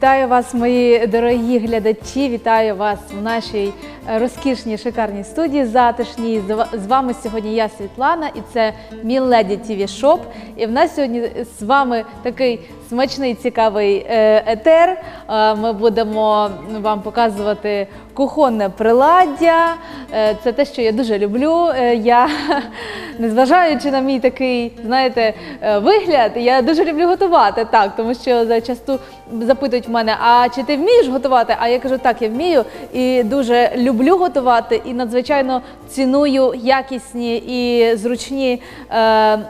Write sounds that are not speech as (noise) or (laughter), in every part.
Вітаю вас, мої дорогі глядачі. Вітаю вас в нашій е, розкішній шикарній студії затишній. З вами сьогодні я Світлана, і це Міледі Тіві Шоп. І в нас сьогодні з вами такий смачний цікавий е, етер. Е, Ми будемо вам показувати кухонне приладдя. Е, Це те, що я дуже люблю. Я, (laughs) незважаючи на мій такий, знаєте, вигляд, я дуже люблю готувати. Так, тому що зачасту запитують в мене, а чи ти вмієш готувати? А я кажу, так, я вмію і дуже люблю готувати, і надзвичайно ціную якісні і зручні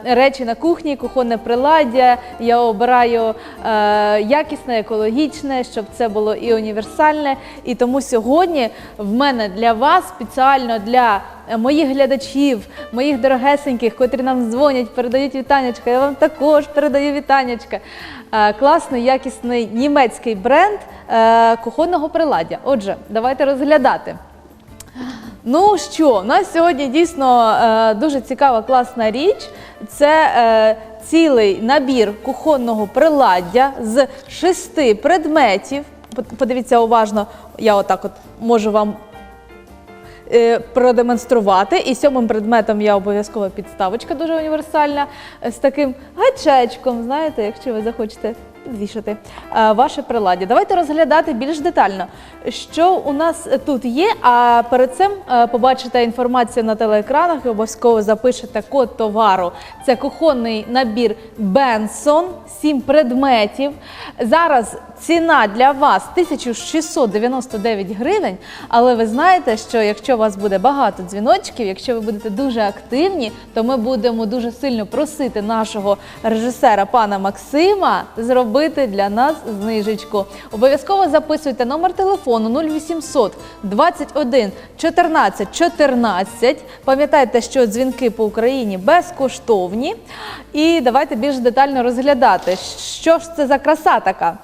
речі на кухні, кухонне приладдя. Я обираю е, якісне, екологічне, щоб це було і універсальне. І тому сьогодні в мене для вас спеціально для е, моїх глядачів, моїх дорогесеньких, котрі нам дзвонять, передають вітаннячка. Я вам також передаю вітаннячка. Е, Класний, якісний німецький бренд е, кухонного приладдя. Отже, давайте розглядати. Ну що, у нас сьогодні дійсно е, дуже цікава класна річ. Це е, цілий набір кухонного приладдя з шести предметів. Подивіться уважно, я отак от можу вам е, продемонструвати. І сьомим предметом я обов'язково підставочка дуже універсальна з таким гачечком, знаєте, якщо ви захочете вішати е, ваше приладдя. Давайте розглядати більш детально, що у нас тут є. А перед цим е, побачите інформацію на телеекранах і обов'язково запишете код товару. Це кухонний набір Бенсон, 7 предметів. Зараз ціна для вас 1699 гривень. Але ви знаєте, що якщо у вас буде багато дзвіночків, якщо ви будете дуже активні, то ми будемо дуже сильно просити нашого режисера пана Максима зробити для нас знижечку. Обов'язково записуйте номер телефону 0800 21 14 14. Пам'ятайте, що дзвінки по Україні безкоштовні. І давайте більш детально розглядати, що ж це за краса така.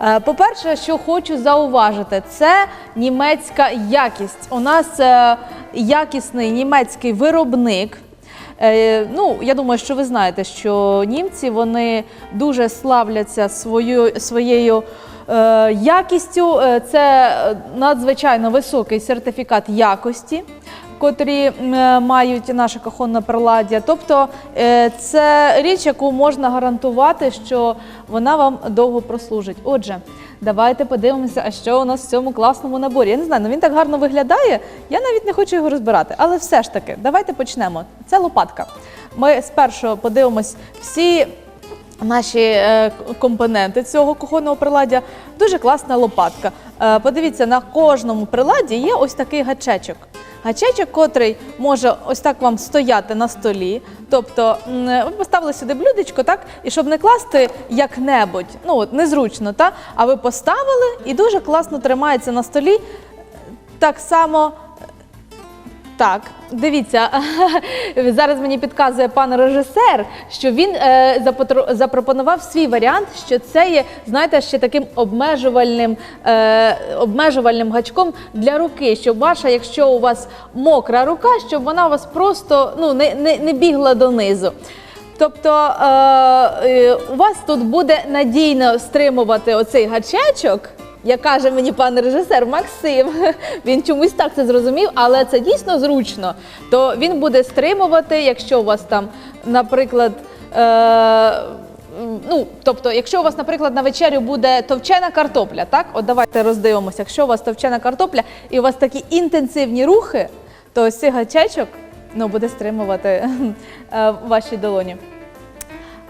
Е, По-перше, що хочу зауважити, це німецька якість. У нас е, якісний німецький виробник. Е, Ну, я думаю, що ви знаєте, що німці вони дуже славляться свою, своєю е, якістю. Е, Це надзвичайно високий сертифікат якості. Котрі мають наше кухонне приладдя. Тобто е, це річ, яку можна гарантувати, що вона вам довго прослужить. Отже, давайте подивимося, а що у нас в цьому класному наборі. Я не знаю, ну він так гарно виглядає. Я навіть не хочу його розбирати. Але все ж таки, давайте почнемо. Це лопатка. Ми спершу подивимось всі наші е, компоненти цього кухонного приладдя. Дуже класна лопатка. Е, подивіться, на кожному приладі є ось такий гачечок. Гачечок, котрий може ось так вам стояти на столі. Тобто ви поставили сюди блюдечко, так, і щоб не класти як-небудь, ну от незручно, так, а ви поставили і дуже класно тримається на столі. Так само так, дивіться, (laughs) зараз мені підказує пан режисер, що він е, запропонував свій варіант, що це є, знаєте, ще таким обмежувальним, е, обмежувальним гачком для руки, щоб ваша, якщо у вас мокра рука, щоб вона у вас просто ну, не, не, не бігла донизу. Тобто е, у вас тут буде надійно стримувати оцей гачечок, як каже мені пан режисер Максим, (laughs) він чомусь так це зрозумів, але це дійсно зручно. То він буде стримувати, якщо у вас там, наприклад, е, ну, тобто, якщо у вас, наприклад, на вечерю буде товчена картопля, так? От давайте роздивимося, якщо у вас товчена картопля і у вас такі інтенсивні рухи, то ось ну, буде стримувати (laughs) е, ваші долоні.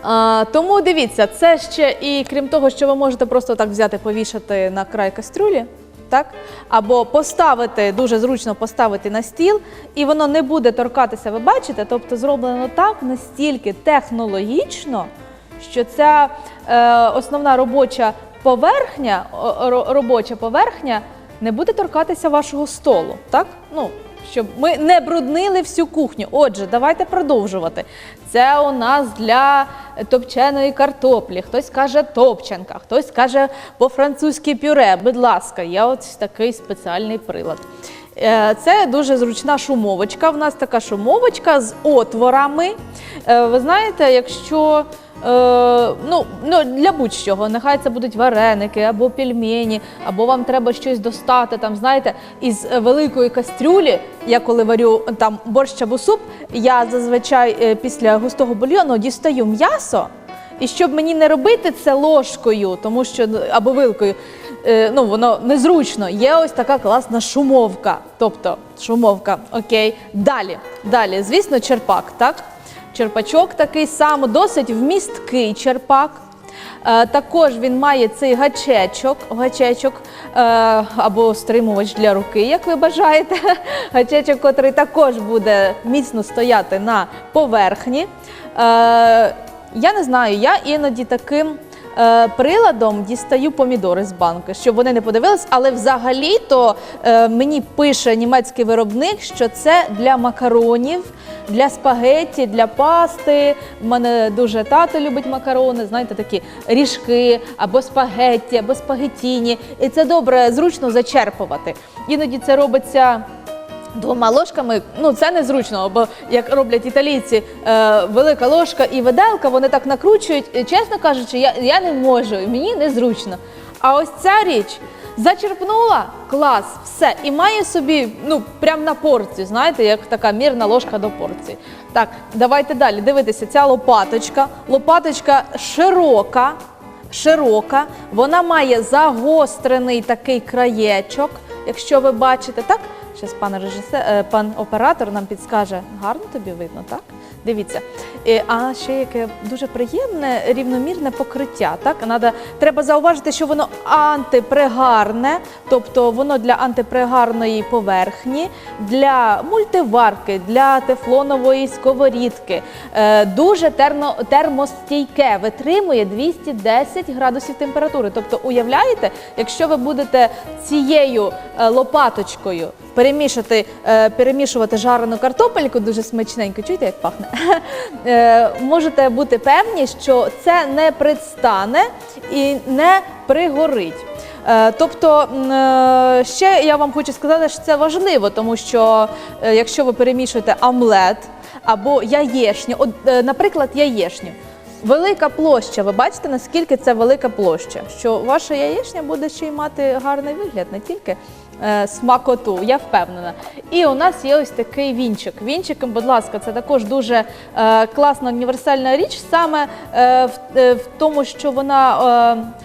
А, тому дивіться, це ще і крім того, що ви можете просто так взяти, повішати на край кастрюлі, так? Або поставити, дуже зручно поставити на стіл, і воно не буде торкатися, ви бачите? Тобто зроблено так настільки технологічно, що ця е, основна робоча поверхня, робоча поверхня не буде торкатися вашого столу, так? Ну, щоб ми не бруднили всю кухню. Отже, давайте продовжувати. Це у нас для топченої картоплі. Хтось каже топченка, хтось каже по-французьки пюре. Будь ласка, є ось такий спеціальний прилад. Е, Це дуже зручна шумовочка. В нас така шумовочка з отворами. Е, Ви знаєте, якщо е, ну, ну, для будь-чого, нехай це будуть вареники або пельмені, або вам треба щось достати, там, знаєте, із великої кастрюлі. Я коли варю там борщ або суп, я зазвичай після густого бульйону дістаю м'ясо. І щоб мені не робити це ложкою, тому що ну, або вилкою, ну воно незручно. Є ось така класна шумовка. Тобто шумовка, окей. Далі, далі, звісно, черпак, так? Черпачок такий само, досить вмісткий черпак. Е, також він має цей гачечок, гачечок е, або стримувач для руки, як ви бажаєте. (laughs) Гачечок, котрий також буде міцно стояти на поверхні. Е, я не знаю, я іноді таким е, приладом дістаю помідори з банки, щоб вони не подивились, але взагалі-то е, мені пише німецький виробник, що це для макаронів, для спагетті, для пасти. У мене дуже тато любить макарони, знаєте, такі ріжки або спагетті, або спагеттіні. І це добре, зручно зачерпувати. Іноді це робиться. Двома ложками, ну це незручно, бо як роблять італійці, е, велика ложка і виделка, вони так накручують. Чесно кажучи, я, я не можу, мені незручно. А ось ця річ зачерпнула клас, все, і має собі, ну прям на порцію, знаєте, як така мірна ложка до порції. Так, давайте далі дивитися. Ця лопаточка. Лопаточка широка, широка, вона має загострений такий краєчок, якщо ви бачите, так? Зараз пан режисер, е, пан оператор нам підскаже, гарно тобі видно, так? Дивіться. Е, А ще яке дуже приємне рівномірне покриття. Так? Надо, треба зауважити, що воно антипригарне, тобто воно для антипригарної поверхні, для мультиварки, для тефлонової сковорідки. Е, Дуже терно, термостійке, витримує 210 градусів температури. Тобто, уявляєте, якщо ви будете цією лопаточкою перемішати, е, перемішувати жарену картопельку дуже смачненько. Чуєте, як пахне? (laughs) Е, Можете бути певні, що це не предстане і не пригорить. Е, Тобто, ще я вам хочу сказати, що це важливо, тому що якщо ви перемішуєте омлет або яєшню, от, наприклад, яєшню. Велика площа, ви бачите, наскільки це велика площа, що ваша яєчня буде ще й мати гарний вигляд, не тільки смакоту, я впевнена. І у нас є ось такий вінчик. Вінчиком, будь ласка, це також дуже е, класна універсальна річ, саме е, в, е, тому, що вона. Е,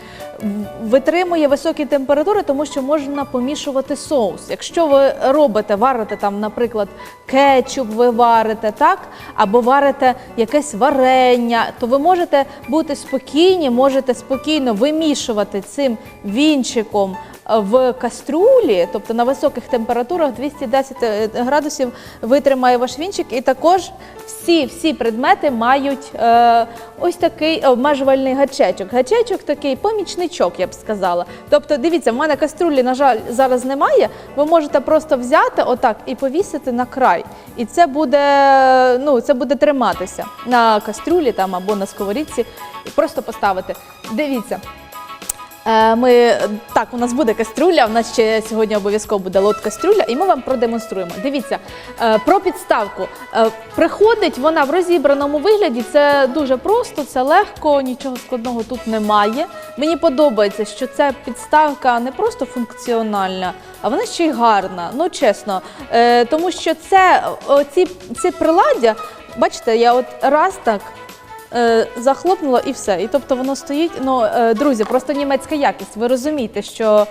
Витримує високі температури, тому що можна помішувати соус. Якщо ви робите, варите там, наприклад, кетчуп, ви варите так, або варите якесь варення, то ви можете бути спокійні, можете спокійно вимішувати цим вінчиком е, в каструлі, тобто на високих температурах 210 градусів витримає ваш вінчик, і також всі, всі предмети мають е, ось такий обмежувальний гачечок. Гачечок такий помічничок, я б сказала. Тобто, дивіться, в мене каструлі, на жаль, зараз немає. Ви можете просто взяти отак і повісити на край. І це буде, ну, це буде триматися на кастрюлі там або на сковорідці, і просто поставити. Дивіться. Е, Ми так, у нас буде каструля. У нас ще сьогодні обов'язково буде лот каструля, і ми вам продемонструємо. Дивіться е, про підставку. Е, Приходить вона в розібраному вигляді. Це дуже просто, це легко, нічого складного тут немає. Мені подобається, що ця підставка не просто функціональна, а вона ще й гарна. Ну чесно, тому що це ці, ці приладдя, бачите, я от раз так е, захлопнула і все. І тобто воно стоїть. Ну, е, друзі, просто німецька якість. Ви розумієте, що.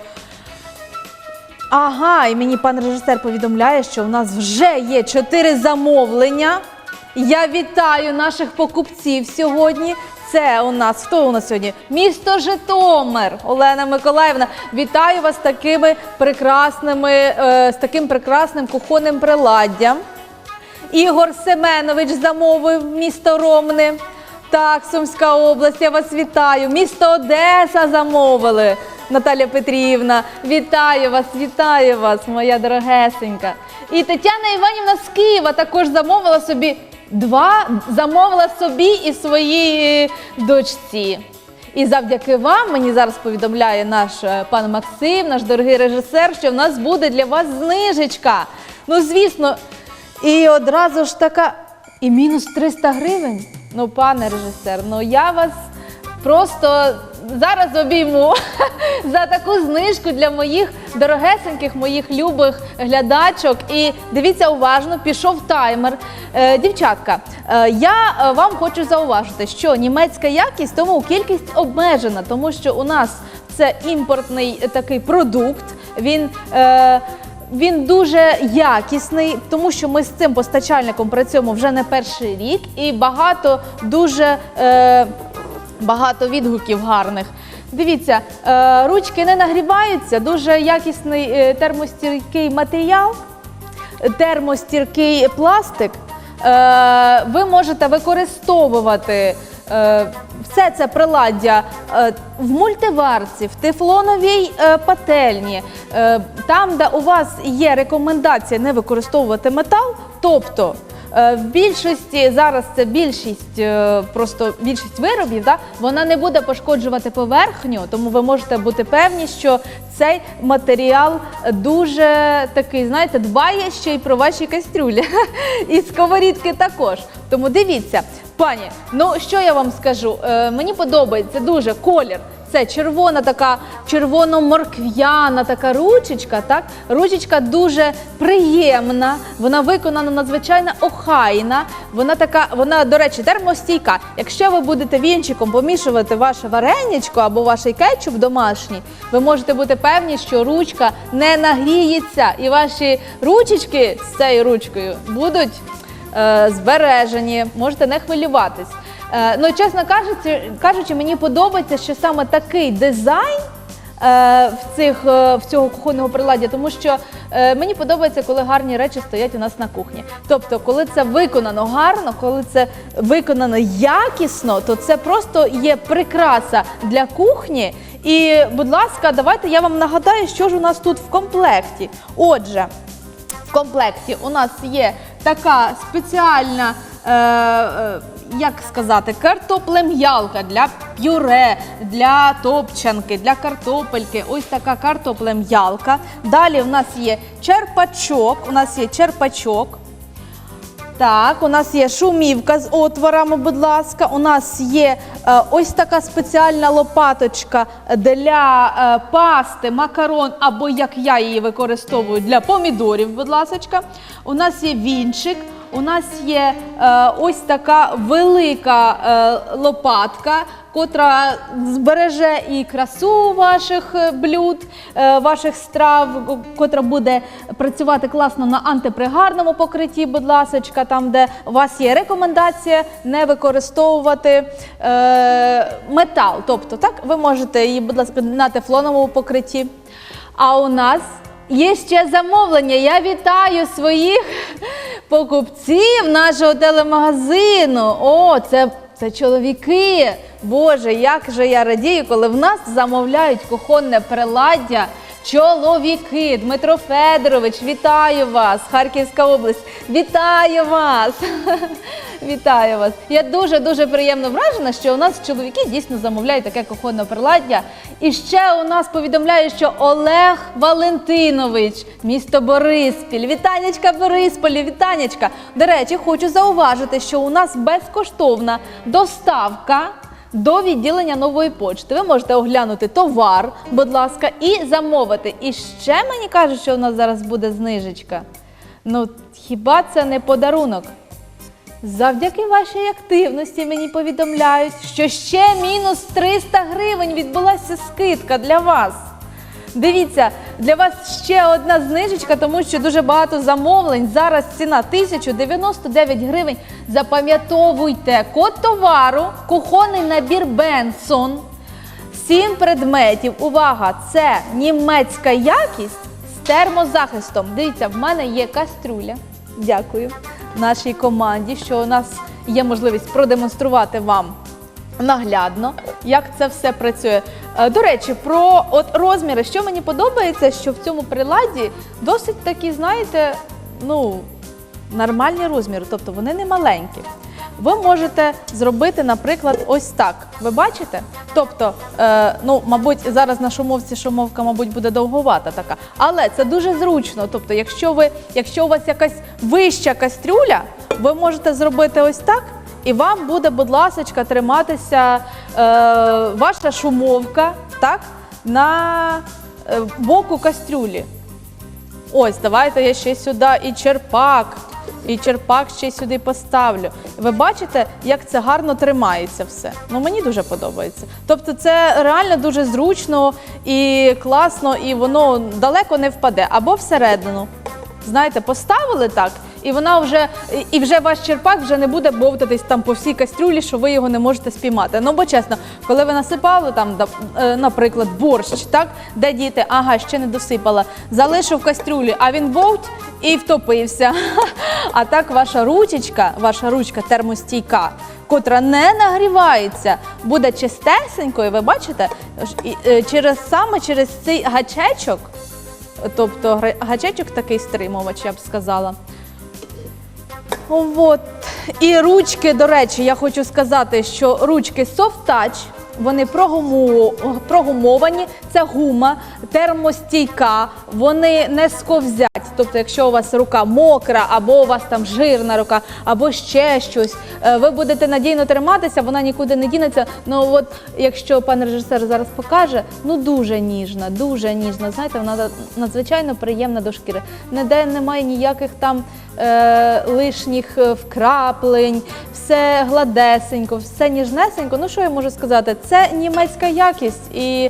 Ага, і мені пан режисер повідомляє, що у нас вже є чотири замовлення. Я вітаю наших покупців сьогодні. Це у нас хто у нас сьогодні? Місто Житомир. Олена Миколаївна. Вітаю вас такими прекрасними, е, з таким прекрасним кухонним приладдям. Ігор Семенович замовив місто Ромни. Так, Сумська область, я вас вітаю. Місто Одеса замовили. Наталя Петрівна, вітаю вас, вітаю вас, моя дорогесенька. І Тетяна Іванівна з Києва також замовила собі два, замовила собі і своїй дочці. І завдяки вам мені зараз повідомляє наш е, пан Максим, наш дорогий режисер, що в нас буде для вас знижечка. Ну, звісно, і одразу ж така. І мінус 300 гривень. Ну, пане режисер, ну я вас просто зараз обійму (laughs) за таку знижку для моїх дорогесеньких, моїх любих глядачок. І дивіться уважно, пішов таймер. Е, дівчатка, е, я е, вам хочу зауважити, що німецька якість, тому кількість обмежена, тому що у нас це імпортний такий продукт. Він е, він дуже якісний, тому що ми з цим постачальником працюємо вже не перший рік, і багато дуже е, багато відгуків гарних. Дивіться, е, ручки не нагріваються, дуже якісний е, термостійкий матеріал, термостіркий пластик. Е, ви можете використовувати все це приладдя е, в мультиварці, в тефлоновій е, пательні, е, там, де у вас є рекомендація не використовувати метал, тобто. Е, В більшості зараз це більшість, е, просто більшість виробів, да, вона не буде пошкоджувати поверхню, тому ви можете бути певні, що цей матеріал дуже такий, знаєте, дбає ще й про ваші кастрюлі. (laughs) І сковорідки також. Тому дивіться, пані, ну що я вам скажу? Е, мені подобається дуже колір. Це червона така червоно-моркв'яна така ручечка. Так, ручечка дуже приємна. Вона виконана надзвичайно охайна. Вона така, вона, до речі, термостійка. Якщо ви будете вінчиком помішувати ваше вареничко або ваш кетчуп домашній, ви можете бути певні, що ручка не нагріється, і ваші ручечки з цією ручкою будуть е, збережені, можете не хвилюватись. Е, ну, чесно кажучи, кажучи, мені подобається, що саме такий дизайн. е, В цих е, в цього кухонного приладдя, тому що мені подобається, коли гарні речі стоять у нас на кухні. Тобто, коли це виконано гарно, коли це виконано якісно, то це просто є прикраса для кухні. І, будь ласка, давайте я вам нагадаю, що ж у нас тут в комплекті. Отже, в комплекті у нас є така спеціальна, е, як сказати, картоплем'ялка для пюре, для топчанки, для картопельки. Ось така картоплем'ялка. Далі в нас є черпачок. У нас є черпачок. Так, у нас є шумівка з отворами, будь ласка. У нас є е, ось така спеціальна лопаточка для е, пасти, макарон, або як я її використовую для помідорів, будь ласка. У нас є вінчик. У нас є е, ось така велика е, лопатка, котра збереже і красу ваших е, блюд, ваших страв, котра буде працювати класно на антипригарному покритті, будь ласочка, там, де у вас є рекомендація не використовувати метал. Тобто, так, ви можете її, будь ласка, на тефлоновому покритті. А у нас Є ще замовлення. Я вітаю своїх покупців нашого телемагазину. О, це, це чоловіки. Боже, як же я радію, коли в нас замовляють кухонне приладдя. Чоловіки, Дмитро Федорович, вітаю вас! Харківська область, вітаю вас! (laughs) Вітаю вас! Я дуже дуже приємно вражена, що у нас чоловіки дійсно замовляють таке кухонне приладдя. І ще у нас повідомляють, що Олег Валентинович, місто Бориспіль. Вітанечка Борисполі, вітанечка. До речі, хочу зауважити, що у нас безкоштовна доставка. До відділення нової почти ви можете оглянути товар, будь ласка, і замовити. І ще мені кажуть, що у нас зараз буде знижечка. Ну, хіба це не подарунок? Завдяки вашій активності мені повідомляють, що ще мінус 300 гривень відбулася скидка для вас. Дивіться, для вас ще одна знижечка, тому що дуже багато замовлень. Зараз ціна 1099 гривень. Запам'ятовуйте код товару, кухонний набір Бенсон. Сім предметів. Увага! Це німецька якість з термозахистом. Дивіться, в мене є кастрюля. Дякую нашій команді, що у нас є можливість продемонструвати вам наглядно, як це все працює. Е, До речі, про от розміри, що мені подобається, що в цьому приладі досить такі, знаєте, ну, нормальні розміри, тобто вони не маленькі. ви можете зробити, наприклад, ось так. Ви бачите? Тобто, е, ну, мабуть, зараз на шумовці шумовка, мабуть, буде довговата така. Але це дуже зручно. Тобто, якщо ви, якщо у вас якась вища кастрюля, ви можете зробити ось так. І вам буде, будь ласка, триматися е, ваша шумовка на е, боку кастрюлі. Ось, давайте я ще сюди і черпак, і черпак ще сюди поставлю. Ви бачите, як це гарно тримається все. Ну мені дуже подобається. Тобто, це реально дуже зручно і класно, і воно далеко не впаде або всередину. Знаєте, поставили так, і вона вже і- вже ваш черпак вже не буде бовтатись там по всій кастрюлі, що ви його не можете спіймати. Ну бо чесно, коли ви насипали там, е, наприклад, борщ, так де діти, ага, ще не досипала, залишив кастрюлі, а він бовть і втопився. (laughs) А так ваша ручечка, ваша ручка термостійка, котра не нагрівається, буде чистесенькою. Ви бачите, е, через саме через цей гачечок. Тобто гачечок такий стримувач, я б сказала. От. І ручки, до речі, я хочу сказати, що ручки Soft Touch, вони прогумовані, це гума, термостійка, вони не сковзять. Тобто, якщо у вас рука мокра, або у вас там жирна рука, або ще щось, е, ви будете надійно триматися, вона нікуди не дінеться. Ну от якщо пан режисер зараз покаже, ну дуже ніжна, дуже ніжна. Знаєте, вона надзвичайно приємна до шкіри. Ніде немає ніяких там е, лишніх е, вкраплень, все гладесенько, все ніжнесенько. Ну що я можу сказати? Це німецька якість. І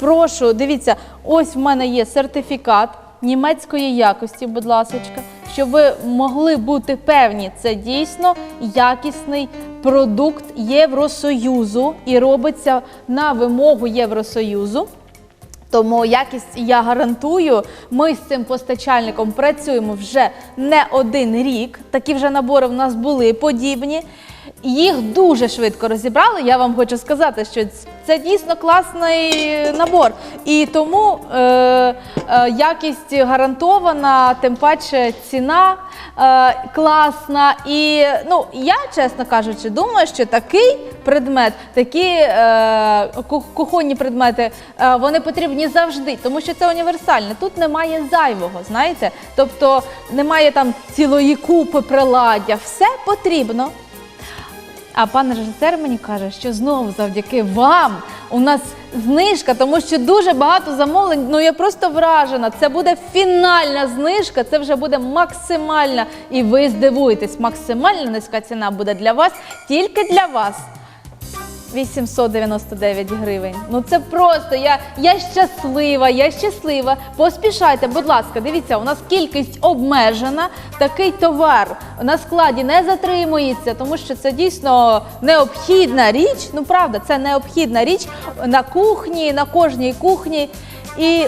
прошу, дивіться, ось в мене є сертифікат німецької якості, будь ласочка, щоб ви могли бути певні, це дійсно якісний продукт Євросоюзу і робиться на вимогу Євросоюзу. Тому якість я гарантую. Ми з цим постачальником працюємо вже не один рік. Такі вже набори в нас були подібні. Їх дуже швидко розібрали. Я вам хочу сказати, що це дійсно класний набор. І тому е, е, якість гарантована, тим паче ціна е, класна. І ну, я, чесно кажучи, думаю, що такий предмет, такі е, кухонні предмети, е, вони потрібні завжди, тому що це універсальне. Тут немає зайвого, знаєте? Тобто немає там цілої купи приладдя. Все потрібно. А пан режисер мені каже, що знову завдяки вам у нас знижка, тому що дуже багато замовлень. Ну я просто вражена. Це буде фінальна знижка, це вже буде максимальна. І ви здивуєтесь, максимальна низька ціна буде для вас тільки для вас. 899 гривень. Ну це просто я, я щаслива, я щаслива. Pоспішайте, будь ласка, дивіться, у нас кількість обмежена. Такий товар на складі не затримується, тому що це дійсно необхідна річ. Ну правда, це необхідна річ на кухні, на кожній кухні. І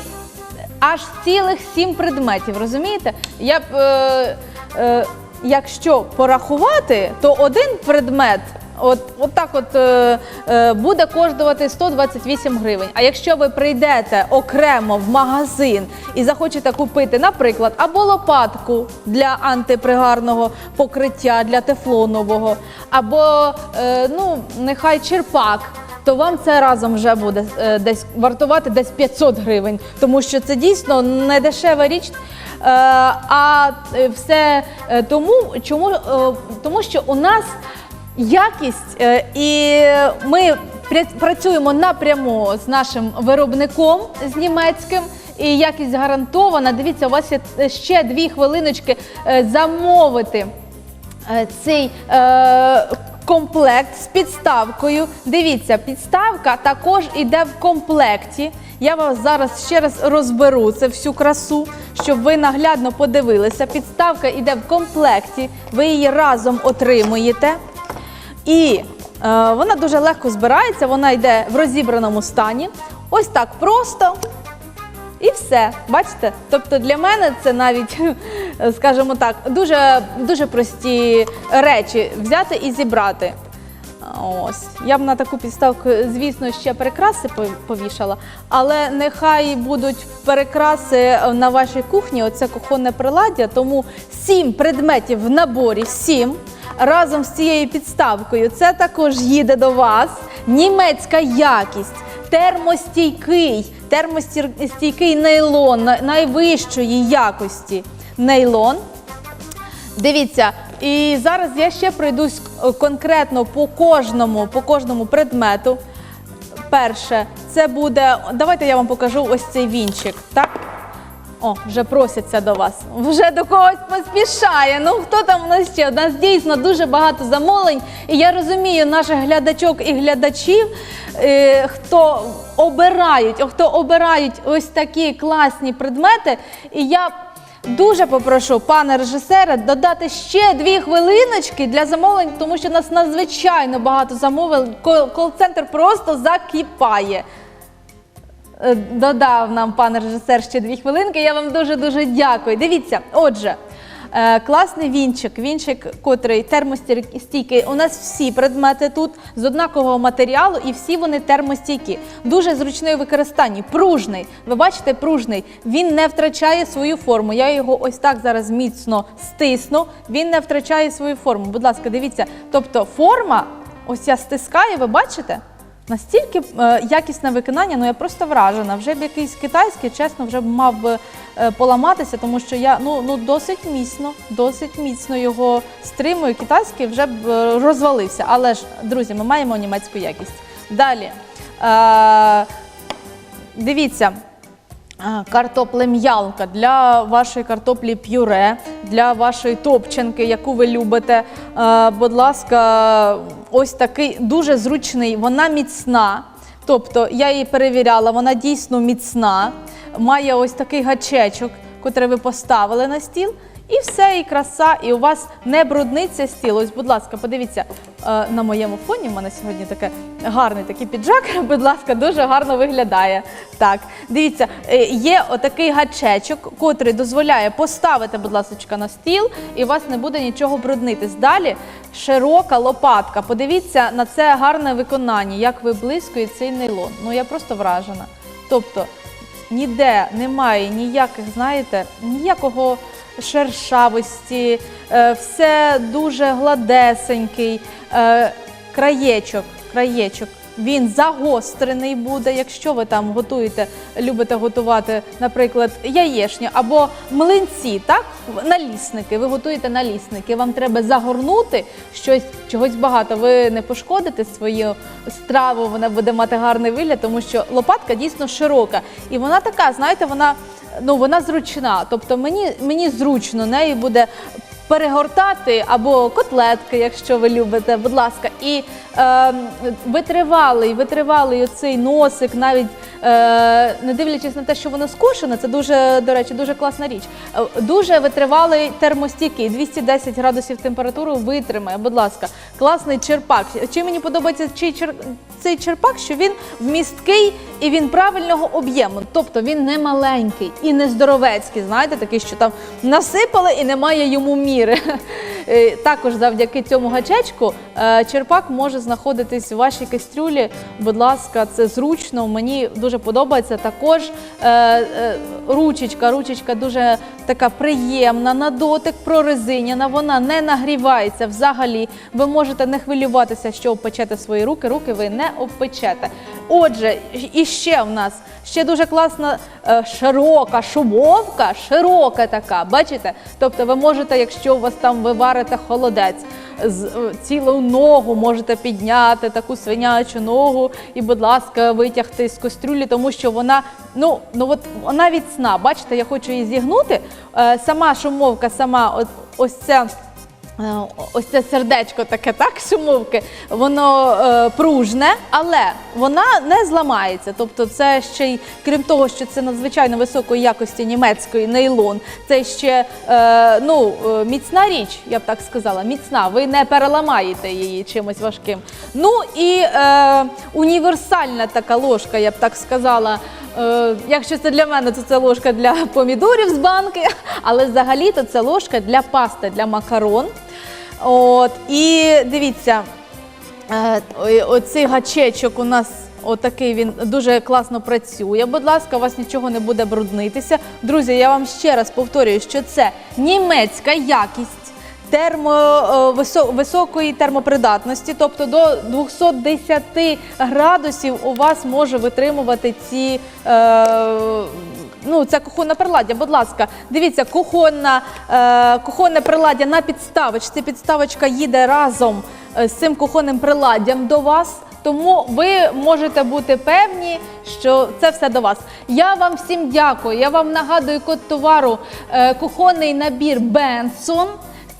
аж цілих сім предметів. Розумієте? Я б, е, е, якщо порахувати, то один предмет. От, от так от е, е, буде коштувати 128 гривень. А якщо ви прийдете окремо в магазин і захочете купити, наприклад, або лопатку для антипригарного покриття для тефлонового, або е, ну, нехай черпак, то вам це разом вже буде е, десь вартувати десь 500 гривень, тому що це дійсно не дешева річ. Е, а все тому, чому, тому що у нас якість, е, і ми працюємо напряму з нашим виробником з німецьким. І якість гарантована. Дивіться, у вас є ще дві хвилиночки е, замовити е, цей комплект з підставкою. Дивіться, підставка також іде в комплекті. Я вас зараз ще раз розберу це всю красу, щоб ви наглядно подивилися. Підставка іде в комплекті, ви її разом отримуєте. І е, вона дуже легко збирається, вона йде в розібраному стані. Ось так просто. І все, бачите? Тобто для мене це навіть, (laughs) скажімо так, дуже, дуже прості речі взяти і зібрати. Ось. Я б на таку підставку, звісно, ще прикраси пов- повішала, але нехай будуть прикраси на вашій кухні, оце кухонне приладдя, тому сім предметів в наборі, сім. разом з цією підставкою. Це також їде до вас. Німецька якість, термостійкий, термостійкий нейлон найвищої якості нейлон. Дивіться, і зараз я ще пройдусь конкретно по кожному, по кожному предмету. Перше, це буде. Давайте я вам покажу ось цей вінчик. Так? О, вже просяться до вас. Вже до когось поспішає. Ну хто там у нас ще? У нас дійсно дуже багато замовлень. І я розумію наших глядачок і глядачів, е, хто обирають, хто обирають ось такі класні предмети. І я Дуже попрошу пана режисера додати ще дві хвилиночки для замовлень, тому що нас надзвичайно багато замовлень. Кол- Кол-центр просто закипає. Е, Додав нам пан режисер ще дві хвилинки. Я вам дуже дуже дякую. Дивіться, отже. Е, Класний вінчик, вінчик, котрий термостійкий. У нас всі предмети тут з однакового матеріалу, і всі вони термостійкі. Дуже зручний у використанні, пружний. Ви бачите, пружний. Він не втрачає свою форму. Я його ось так зараз міцно стисну. Він не втрачає свою форму. Будь ласка, дивіться. Тобто форма, ось я стискаю, ви бачите? Настільки е, якісне виконання, ну я просто вражена. Вже б якийсь китайський, чесно, вже б мав би е, поламатися, тому що я ну, ну досить міцно, досить міцно його стримую. Китайський вже б е, розвалився. Але ж, друзі, ми маємо німецьку якість. Далі. Е, дивіться. Картоплем'ялка для вашої картоплі пюре, для вашої топченки, яку ви любите. Будь ласка, ось такий дуже зручний, вона міцна. Тобто я її перевіряла, вона дійсно міцна. Має ось такий гачечок, котрий ви поставили на стіл. І все, і краса, і у вас не брудниться стіл. Ось, будь ласка, подивіться е, на моєму фоні. У мене сьогодні таке гарний такий піджак. (laughs) Будь ласка, дуже гарно виглядає. Так, дивіться, е, є отакий гачечок, котрий дозволяє поставити, будь ласка, на стіл, і у вас не буде нічого бруднитись. Далі широка лопатка. Подивіться на це гарне виконання, як виблискує цей нейлон. Ну я просто вражена. Тобто ніде немає ніяких, знаєте, ніякого шершавості, е, все дуже гладесенький, е, краєчок, краєчок. Він загострений буде, якщо ви там готуєте, любите готувати, наприклад, яєшню або млинці, так? Налісники. Ви готуєте налісники. Вам треба загорнути щось, чогось багато. Ви не пошкодите свою страву, вона буде мати гарний вигляд, тому що лопатка дійсно широка. І вона така, знаєте, вона ну вона зручна. Тобто мені, мені зручно нею буде перегортати або котлетки, якщо ви любите, будь ласка, і е, витривалий, витривалий оцей носик, навіть е, не дивлячись на те, що воно скошене, це дуже, до речі, дуже класна річ. Е, Дуже витривалий термостійкий, 210 градусів температуру витримає. Будь ласка, класний черпак. Чим мені подобається цей черпак, що він вмісткий і він правильного об'єму. Тобто він не маленький і не здоровецький. Знаєте, такий, що там насипали і немає йому міри. (laughs) Е, Також завдяки цьому гачечку черпак може знаходитись в вашій кастрюлі. Будь ласка, це зручно. Мені дуже подобається. Також е, е, ручечка, ручечка дуже така приємна, на дотик прорезиняна, вона не нагрівається взагалі. Ви можете не хвилюватися, що обпечете свої руки. Руки ви не обпечете. Отже, і ще в нас ще дуже класна е, широка шумовка, широка така. Бачите? Тобто, ви можете, якщо у вас там ви варите холодець, цілу ногу можете підняти таку свинячу ногу і, будь ласка, витягти з кастрюлі, тому що вона ну ну от вона відсна. Бачите, я хочу її зігнути. Е, сама шумовка, сама от, ось ця. Е, Ось це сердечко таке, так, шумовки, воно е, пружне, але вона не зламається. Тобто, це ще й крім того, що це надзвичайно високої якості німецької нейлон, це ще е, ну, е, міцна річ, я б так сказала. Міцна. Ви не переламаєте її чимось важким. Ну і е, універсальна така ложка, я б так сказала. Е, якщо це для мене, то це ложка для помідорів з банки, (laughs) але взагалі то це ложка для пасти, для макарон. От, і дивіться, е, оцей гачечок у нас отакий він дуже класно працює. Будь ласка, у вас нічого не буде бруднитися. Друзі, я вам ще раз повторюю, що це німецька якість. термо, е, високої термопридатності, тобто до 210 градусів у вас може витримувати ці. Е, Ну, це кухонне приладдя, будь ласка, дивіться, кухонна, е, кухонне приладдя на підставочці. Підставочка їде разом е, з цим кухонним приладдям до вас. Тому ви можете бути певні, що це все до вас. Я вам всім дякую. Я вам нагадую код товару е, кухонний набір Бенсон.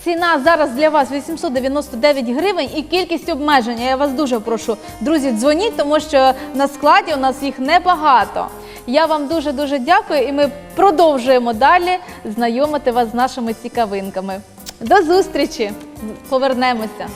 Ціна зараз для вас 899 гривень і кількість обмеження. Я вас дуже прошу, друзі, дзвоніть, тому що на складі у нас їх небагато. Я вам дуже дуже дякую, і ми продовжуємо далі знайомити вас з нашими цікавинками. До зустрічі! Повернемося.